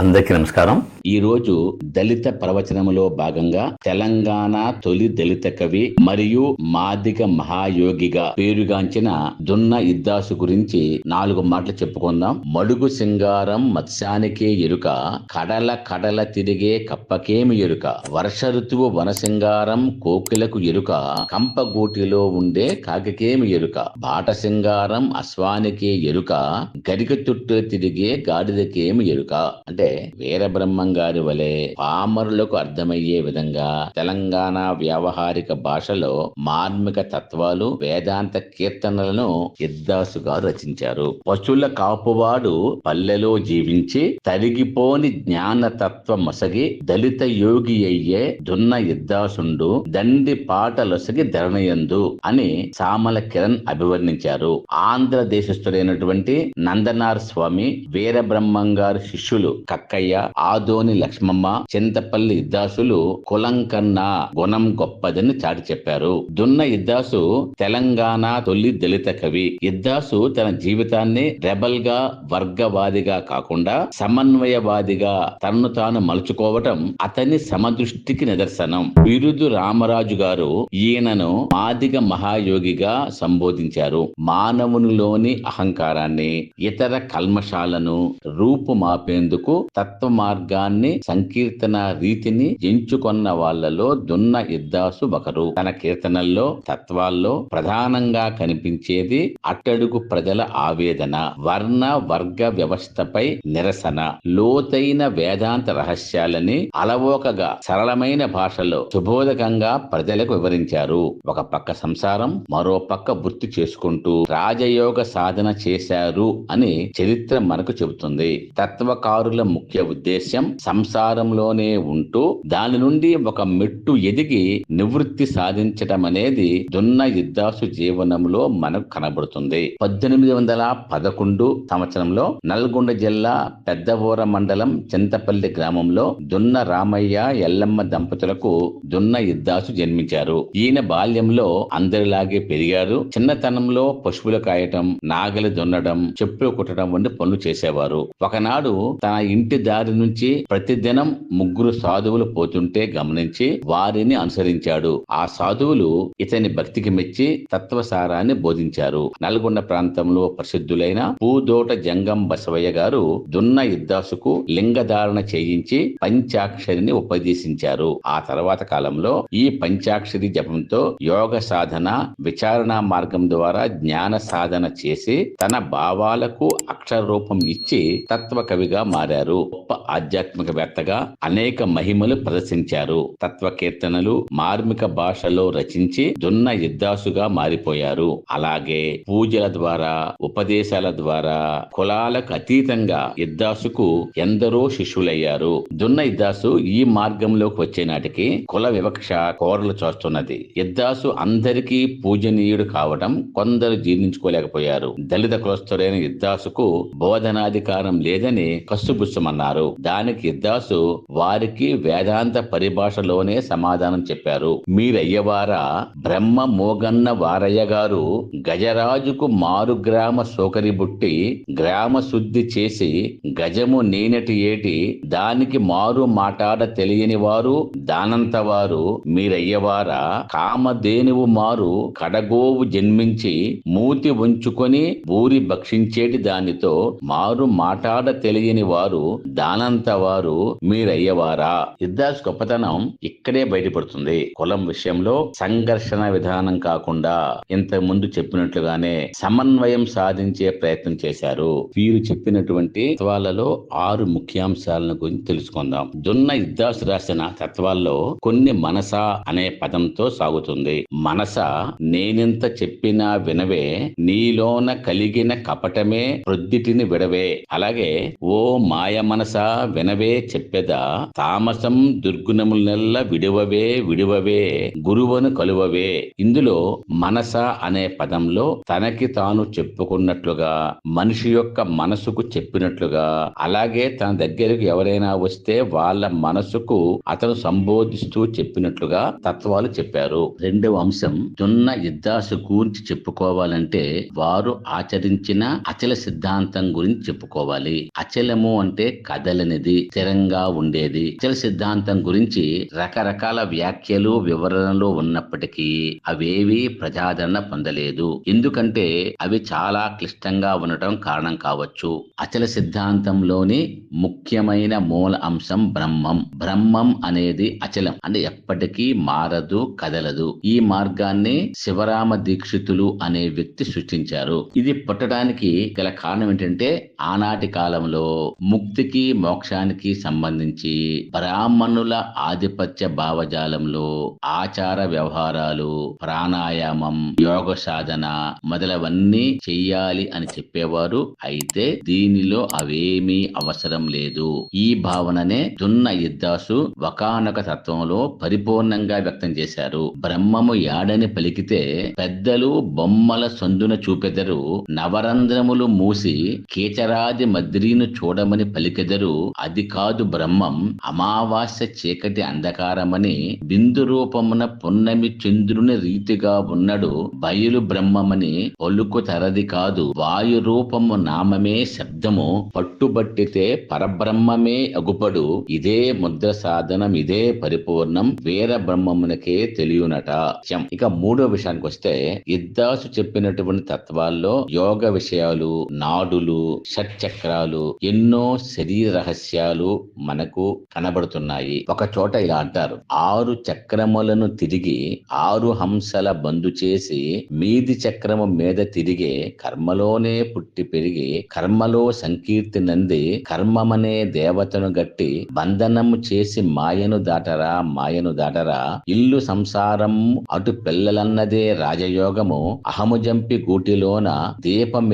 అందరికీ నమస్కారం. ఈ రోజు దళిత ప్రవచనములో భాగంగా తెలంగాణ తొలి దళిత కవి మరియు మాదిగ మహాయోగిగా పేరుగాంచిన దున్న ఇద్దాసు గురించి నాలుగు మాటలు చెప్పుకుందాం. మడుగు సింగారం మత్స్యానికే ఎరుక కడల కడల తిరిగే కప్పకేమి ఎరుక వర్ష ఋతువు వనసింగారం కోకిలకు ఎరుక కంపగూటిలో ఉండే కాకికేమి ఎరుక బాట సింగారం అశ్వానికే ఎరుక గరిక చుట్టూ తిరిగే గాడిదకేమి ఎరుక అంటే వీరబ్రహ్మం గారి వలె పామరులకు అర్థమయ్యే విధంగా తెలంగాణ వ్యావహారిక భాషలో మార్మిక తత్వాలు వేదాంత కీర్తనలను ఇద్దాసు గారు రచించారు. పశువుల కాపువాడు పల్లెలో జీవించి తరిగిపోని జ్ఞాన తత్వ మొసగి దళిత యోగి అయ్యే దున్న ఇద్దాసుండు దండి పాటలొసగి ధరణయందు అని సామల కిరణ్ అభివర్ణించారు. ఆంధ్ర దేశస్థుడైనటువంటి నందనార్ స్వామి వీరబ్రహ్మం గారి శిష్యులు కక్కయ్య ఆదోని లక్ష్మమ్మ చింతపల్లి ఇద్దాసులు కులం కన్నా గుణం గొప్పదని చాటి చెప్పారు. దున్న ఇద్దాసు తెలంగాణ తొలి దళిత కవి. ఇద్దాసు తన జీవితాన్ని రెబల్గా వర్గవాదిగా కాకుండా సమన్వయవాదిగా తనను తాను మలుచుకోవటం అతని సమదృష్టికి నిదర్శనం. బిరుదు రామరాజు గారు ఈయనను మాదిగ మహాయోగిగా సంబోధించారు. మానవునిలోని అహంకారాన్ని ఇతర కల్మషాలను రూపుమాపేందుకు తత్వ మార్గాన్ని సంకీర్తన రీతిని ఎంచుకొన్న వాళ్ళలో దున్న ఇద్దాసు ఒకరు తన కీర్తనల్లో తత్వాల్లో ప్రధానంగా కనిపించేది అట్టడుగు ప్రజల ఆవేదన వర్ణ వర్గ వ్యవస్థపై నిరసన. లోతైన వేదాంత రహస్యాలని అలవోకగా సరళమైన భాషలో సుబోధకంగా ప్రజలకు వివరించారు. ఒక పక్క సంసారం మరో పక్క వృత్తి చేసుకుంటూ రాజయోగ సాధన చేశారు అని చరిత్ర మనకు చెబుతుంది. తత్వకారుల ముఖ్య ఉద్దేశ్యం సంసారంలోనే ఉంటూ దాని నుండి ఒక మెట్టు ఎదిగి నివృత్తి సాధించటం అనేది దున్న యుద్ధాసు జీవనంలో మనకు కనబడుతుంది. పద్దెనిమిది వందల పదకొండు సంవత్సరంలో నల్గొండ జిల్లా పెద్దవోర మండలం చింతపల్లి గ్రామంలో దున్న రామయ్య ఎల్లమ్మ దంపతులకు దున్న ఇద్దాసు జన్మించారు. ఈయన బాల్యంలో అందరిలాగే పెరిగారు. చిన్నతనంలో పశువులు కాయటం నాగలి దున్నడం చెప్పులు కుట్టడం వంటి పనులు చేసేవారు. ఒకనాడు తన ఇంటి దారి నుంచి ప్రతిదినం ముగ్గురు సాధువులు పోతుంటే గమనించి వారిని అనుసరించాడు. ఆ సాధువులు ఇతని భక్తికి మెచ్చి తత్వసారాన్ని బోధించారు. నల్గొండ ప్రాంతంలో ప్రసిద్ధులైన పూదోట జంగం బసవయ్య గారు దున్న ఇద్దాసుకు లింగధారణ చేయించి పంచాక్షరిని ఉపదేశించారు. ఆ తర్వాత కాలంలో ఈ పంచాక్షరి జపంతో యోగ సాధన విచారణ మార్గం ద్వారా జ్ఞాన సాధన చేసి తన భావాలకు అక్షర రూపం ఇచ్చి తత్వ కవిగా మారారు. గొప్ప ఆధ్యాత్మికవేత్తగా అనేక మహిమలు ప్రదర్శించారు. తత్వ కీర్తనలు మార్మిక భాషలో రచించి దున్న యుద్ధాసుగా మారిపోయారు. అలాగే పూజల ద్వారా ఉపదేశాల ద్వారా కులాలకు అతీతంగా యుద్ధాసుకు ఎందరో శిష్యులయ్యారు. దున్న యుద్ధాసు ఈ మార్గంలోకి వచ్చే నాటికి కుల వివక్ష కోరలు చూస్తున్నది. యుద్ధాసు అందరికీ పూజనీయుడు కావడం కొందరు జీర్ణించుకోలేకపోయారు. దళిత కులస్తుడైన ఇద్దాసుకు బోధనాధికారం లేదని కస్సుబుస్సమన్నారు దానికి ఇద్దాసు వారికి వేదాంత పరిభాషలోనే సమాధానం చెప్పారు. మీరయ్యవారా? బ్రహ్మ మోగన్న వారయ్య గారు గజరాజుకు మారు గ్రామ సోకరి బుట్టి గ్రామ శుద్ధి చేసి గజము నేనటి ఏటి దానికి మారు మాటాడ తెలియని వారు దానంత వారు మీరయ్యవారా? కామధేనువు మారు కడగోవు జన్మించి మూతి ఉంచుకొని ఊరి భక్షించేటి దాని దానితో మారు మాటాడ తెలియని వారు దానంత వారు మీరయ్యవారా? ఇద్దాస్ గొప్పతనం ఇక్కడే బయటపడుతుంది. కులం విషయంలో సంఘర్షణ విధానం కాకుండా ఇంతకు ముందు చెప్పినట్లుగానే సమన్వయం సాధించే ప్రయత్నం చేశారు. వీరు చెప్పినటువంటి తత్వాలలో ఆరు ముఖ్యాంశాలను గురించి తెలుసుకుందాం. దున్న ఇద్దాసు రాసిన తత్వాల్లో కొన్ని మనస అనే పదంతో సాగుతుంది. మనస నేనెంత చెప్పినా వినవే నీలోన కలిగిన కపటమే ప్రొద్దిటిని విడవే. అలాగే ఓ మాయ మనస వినవే చెప్పెదా తామసం దుర్గుణములెల్ల విడువవే విడువవే గురువను కలువవే. ఇందులో మనస అనే పదంలో తనకి తాను చెప్పుకున్నట్లుగా మనిషి యొక్క మనసుకు చెప్పినట్లుగా అలాగే తన దగ్గరకు ఎవరైనా వస్తే వాళ్ళ మనసుకు అతను సంబోధిస్తూ చెప్పినట్లుగా తత్వాలు చెప్పారు. రెండవ అంశం దున్న యుద్ధాసు గురించి చెప్పుకోవాలంటే వారు ఆచరించిన అచల సిద్ధ సిద్ధాంతం గురించి చెప్పుకోవాలి. అచలము అంటే కదలనిది స్థిరంగా ఉండేది. అచల సిద్ధాంతం గురించి రకరకాల వ్యాఖ్యలు వివరణలు ఉన్నప్పటికీ అవేవి ప్రజాదరణ పొందలేదు. ఎందుకంటే అవి చాలా క్లిష్టంగా ఉండటం కారణం కావచ్చు. అచల సిద్ధాంతంలోని ముఖ్యమైన మూల అంశం బ్రహ్మం. బ్రహ్మం అనేది అచలం. అంటే ఎప్పటికీ మారదు కదలదు. ఈ మార్గాన్ని శివరామ దీక్షితులు అనే వ్యక్తి సృష్టించారు. ఇది పుట్టడానికి గల కారణం ఏంటంటే ఆనాటి కాలంలో ముక్తికి మోక్షానికి సంబంధించి బ్రాహ్మణుల ఆధిపత్య భావజాలంలో ఆచార వ్యవహారాలు ప్రాణాయామం యోగ సాధన మొదలవన్నీ చెయ్యాలి అని చెప్పేవారు. అయితే దీనిలో అవేమీ అవసరం లేదు. ఈ భావననే దున్న యుద్ధాసు ఒకనొక తత్వంలో పరిపూర్ణంగా వ్యక్తం చేశారు. బ్రహ్మము యాడని పలికితే పెద్దలు బొమ్మల సందున చూపెదరు నవరంధ్రములు మూసి కేచరాది మద్రీను చూడమని పలికెదరు అది కాదు బ్రహ్మం అమావాస్య చీకటి అంధకారమని బిందు రూపమున పున్నమి చంద్రుని రీతిగా ఉన్నడు బయలు బ్రహ్మమని పలుకు తరది కాదు వాయు రూపము నామమే శబ్దము పట్టుబట్టితే పరబ్రహ్మమే అగుపడు ఇదే ముద్ర సాధనం ఇదే పరిపూర్ణం వీర బ్రహ్మమునకే తెలియనట. ఇక మూడో విషయానికి వస్తే ఇద్దాసు చెప్పినటువంటి తత్వాల్లో యోగ విషయాలు నాడులు షట్చక్రాలు ఎన్నో శరీర రహస్యాలు మనకు కనబడుతున్నాయి. ఒక చోట ఇలా అంటారు. ఆరు చక్రములను తిరిగి ఆరు హంసల బందు చేసి మీది చక్రము మీద తిరిగే కర్మలోనే పుట్టి పెరిగి కర్మలో సంకీర్తి నంది కర్మమనే దేవతను గట్టి బంధనము చేసి మాయను దాటరా మాయను దాటరా. ఇల్లు సంసారం అటు పిల్లలన్నదే రాజయోగము. అహము జంపి గూటిలోన దీపం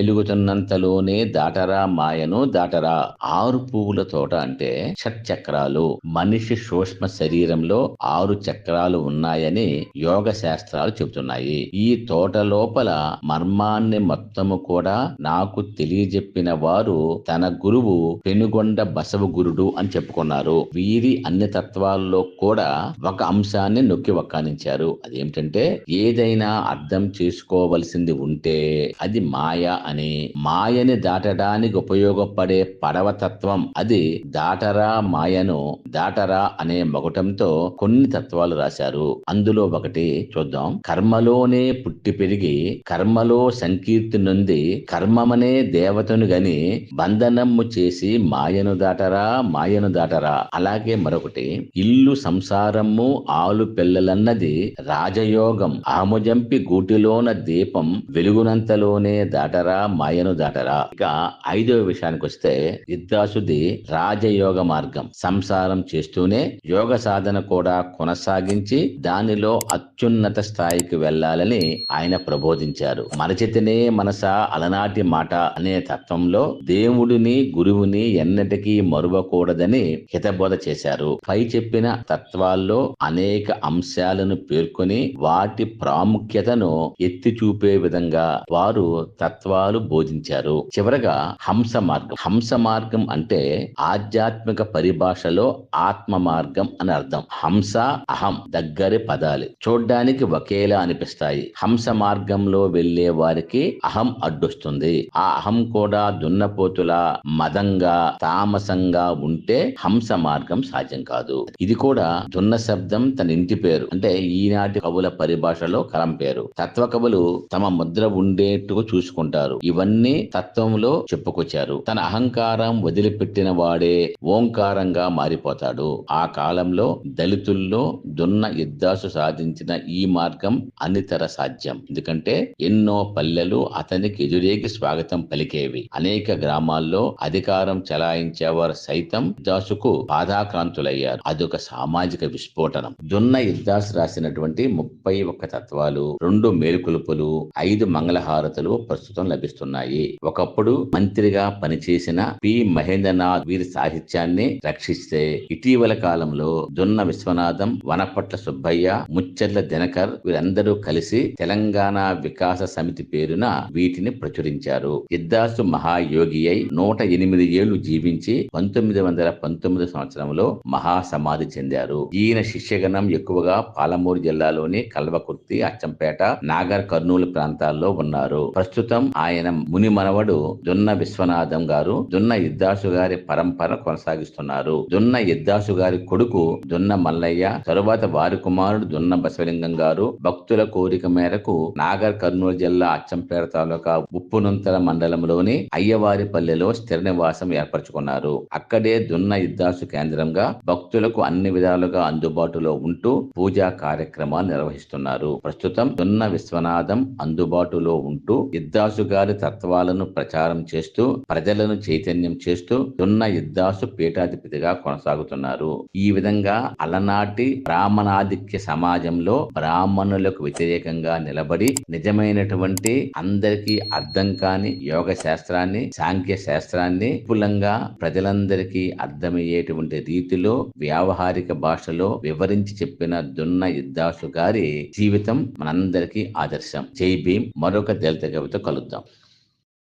మెలుగుతున్నంతలోనే దాటరా మాయను దాటరా. ఆరు పువ్వుల తోట అంటే షట్చక్రాలు మనిషి సూక్ష్మ శరీరంలో ఆరు చక్రాలు ఉన్నాయని యోగ శాస్త్రాలు చెబుతున్నాయి. ఈ తోట లోపల మర్మాన్ని మొత్తము కూడా నాకు తెలియజెప్పిన వారు తన గురువు పెనుగొండ బసవ గురుడు అని చెప్పుకున్నారు. వీరి అన్ని తత్వాల్లో కూడా ఒక అంశాన్ని నొక్కి వక్కానించారు. అదేమిటంటే ఏదైనా అర్థం చేసుకోవలసింది ఉంటే అది మాయ అని. మాయ మాయని దాటడానికి ఉపయోగపడే పడవ తత్వం అది దాటరా మాయను దాటరా అనే మగటంతో కొన్ని తత్వాలు రాశారు. అందులో ఒకటి చూద్దాం. కర్మలోనే పుట్టి పెరిగి కర్మలో సంకీర్తి నుండి కర్మమనే దేవతను గని బంధనము చేసి మాయను దాటరా మాయను దాటరా. అలాగే మరొకటి ఇల్లు సంసారము ఆలు పిల్లలన్నది రాజయోగం. ఆముజంపి గూటిలోన దీపం వెలుగునంతలోనే దాటరా మాయను దాటరా. ఇక ఐదవ విషయానికి వస్తే యుద్ధాశుద్ధి రాజయోగ మార్గం. సంసారం చేస్తూనే యోగ సాధన కూడా కొనసాగించి దానిలో అత్యున్నత స్థాయికి వెళ్ళాలని ఆయన ప్రబోధించారు. మరచితనే మనస అలనాటి మాట అనే తత్వంలో దేవుడిని గురువుని ఎన్నటికీ మరువకూడదని హితబోధ చేశారు. పై చెప్పిన తత్వాల్లో అనేక అంశాలను పేర్కొని వాటి ప్రాముఖ్యతను ఎత్తి చూపే విధంగా వారు తత్వాలు బోధించారు. చివరగా హంస మార్గం హంస మార్గం అంటే ఆధ్యాత్మిక పరిభాషలో ఆత్మ మార్గం అని అర్థం. హంస అహం దగ్గరి పదాలు. చూడ్డానికి ఒకేలా అనిపిస్తాయి. హంస మార్గంలో వెళ్ళే వారికి అహం అడ్డొస్తుంది. ఆ అహం కూడా దున్నపోతులా మదంగా తామసంగా ఉంటే హంస మార్గం సాధ్యం కాదు. ఇది కూడా దున్న శబ్దం తన ఇంటి పేరు. అంటే ఈనాటి కవుల పరిభాషలో కలం పేరు. తత్వ కవులు తమ ముద్ర ఉండేట్టుగా చూసుకుంటారు. ఇవన్నీ తత్వంలో చెప్పుకొచ్చారు. తన అహంకారం వదిలిపెట్టిన వాడే ఓంకారంగా మారిపోతాడు. ఆ కాలంలో దళితుల్లో దున్న యుద్ధాసు సాధించిన ఈ మార్గం అనితర సాధ్యం. ఎందుకంటే ఎన్నో పల్లెలు అతనికి ఎదురేగి స్వాగతం పలికేవి. అనేక గ్రామాల్లో అధికారం చెలాయించేవారు సైతం దాసుకు బాధాక్రాంతులయ్యారు. అదొక సామాజిక విస్ఫోటనం. దున్న యుద్ధాసు రాసినటువంటి ముప్పై ఒక్క తత్వాలు రెండు మేలుకొలుపులు ఐదు మంగళహారతులు ప్రస్తుతం లభిస్తున్నాయి. ఒకప్పుడు మంత్రిగా పనిచేసిన పి. మహేంద్రనాథ్ వీరి సాహిత్యాన్ని రక్షిస్తే ఇటీవల కాలంలో జొన్న విశ్వనాథం వనపట్ల సుబ్బయ్య ముచ్చర్ల దినకర్ వీరందరూ కలిసి తెలంగాణ వికాస సమితి పేరున వీటిని ప్రచురించారు. ఇద్దాసు మహాయోగి అయి నూట ఎనిమిది ఏళ్ళు జీవించి పంతొమ్మిది వందల పంతొమ్మిది సంవత్సరంలో మహాసమాధి చెందారు. ఈయన శిష్యగణం ఎక్కువగా పాలమూరు జిల్లాలోని కల్వకుర్తి అచ్చంపేట నాగర్ కర్నూలు ప్రాంతాల్లో ఉన్నారు. ప్రస్తుతం ఆయన ముని ఆవడు మనవడు విశ్వనాథం గారు జున్న ఇద్దాసు గారి పరంపర కొనసాగిస్తున్నారు. జొన్న ఇద్దాసు గారి కొడుకు జొన్న మల్లయ్య తరువాత వారి కుమారుడు జొన్న బసవలింగం గారు భక్తుల కోరిక మేరకు నాగర్ కర్నూలు జిల్లా అచ్చంపేట తాలూకా ఉప్పునుంతల మండలంలోని అయ్యవారిపల్లెలో స్థిర నివాసం ఏర్పరచుకున్నారు. అక్కడే జున్న ఇద్దాసు కేంద్రంగా భక్తులకు అన్ని విధాలుగా అందుబాటులో ఉంటూ పూజా కార్యక్రమాలు నిర్వహిస్తున్నారు. ప్రస్తుతం జున్న విశ్వనాథం అందుబాటులో ఉంటూ ఇద్దాసు గారి తత్వాలను ప్రచారం చేస్తూ ప్రజలను చైతన్యం చేస్తూ దున్న యుద్ధాసు పీఠాధిపతిగా కొనసాగుతున్నారు. ఈ విధంగా అలనాటి బ్రాహ్మణాధిక్య సమాజంలో బ్రాహ్మణులకు వ్యతిరేకంగా నిలబడి నిజమైనటువంటి అందరికీ అర్థం కాని యోగ శాస్త్రాన్ని సాంఖ్య శాస్త్రాన్ని విపులంగా ప్రజలందరికీ అర్థమయ్యేటువంటి రీతిలో వ్యావహారిక భాషలో వివరించి చెప్పిన దున్న యుద్ధాసు గారి జీవితం మనందరికీ ఆదర్శం. జై భీమ్. మరొక దళిత కవిత కలుద్దాం.